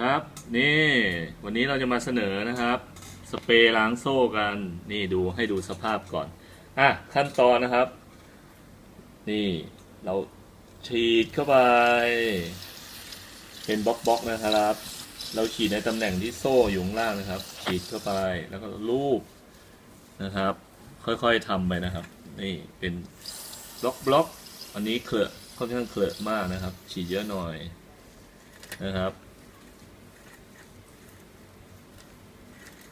ครับ นี่วันนี้เราจะมาเสนอนะครับ สเปรย์ล้างโซ่กัน นี่ดูให้ดูสภาพก่อน อะ ขั้นตอนนะครับ นี่เราฉีดเข้าไป เป็นบล็อกบล็อกๆนะครับ เราฉีดในตำแหน่งที่โซ่อยู่งล่างนะครับ ฉีดเข้าไปแล้วก็ลูบนะครับ ค่อยๆทำไปนะครับ นี่เป็นบล็อกบล็อกอันนี้เคลอะค่อนข้างเคลอะมากนะครับ ฉีดเยอะหน่อยนะครับ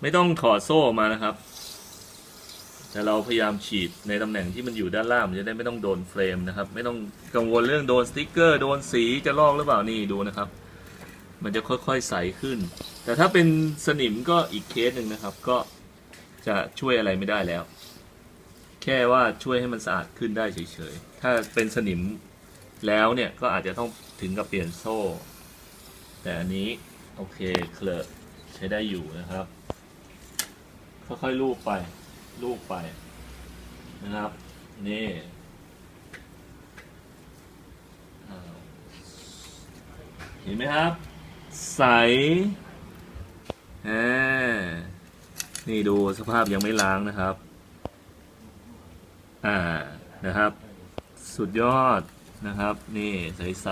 ไม่ต้องถอดโซ่ออกมานะครับ แต่เราพยายามฉีดในตำแหน่งที่มันอยู่ด้านล่างจะได้ไม่ต้องโดนเฟรมนะครับ ไม่ต้องกังวลเรื่องโดนสติกเกอร์ โดนสีจะลอกหรือเปล่านี่ดูนะครับ มันจะค่อยๆใสขึ้น แต่ถ้าเป็นสนิมก็อีกเคสหนึ่งนะครับ ก็จะช่วยอะไรไม่ได้แล้ว แค่ว่าช่วยให้มันสะอาดขึ้นได้เฉยๆถ้าเป็นสนิมแล้วเนี่ยก็อาจจะต้องถึงกับเปลี่ยนโซ่ แต่อันนี้โอเคเคลอะใช้ได้อยู่นะครับ ค่อยๆลูบไปลูบไปนะครับ นี่เห็นไหมครับ ใสอ่านี่ดูสภาพยังไม่ล้างนะครับ อ่านะครับ สุดยอดนะครับ นี่ใส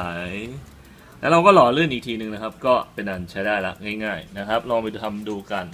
ๆแล้วเราก็หล่อลื่นอีกทีหนึ่งนะครับ ก็เป็นอันใช้ได้ละง่าย ๆ นะครับ ลองไปทำดูกัน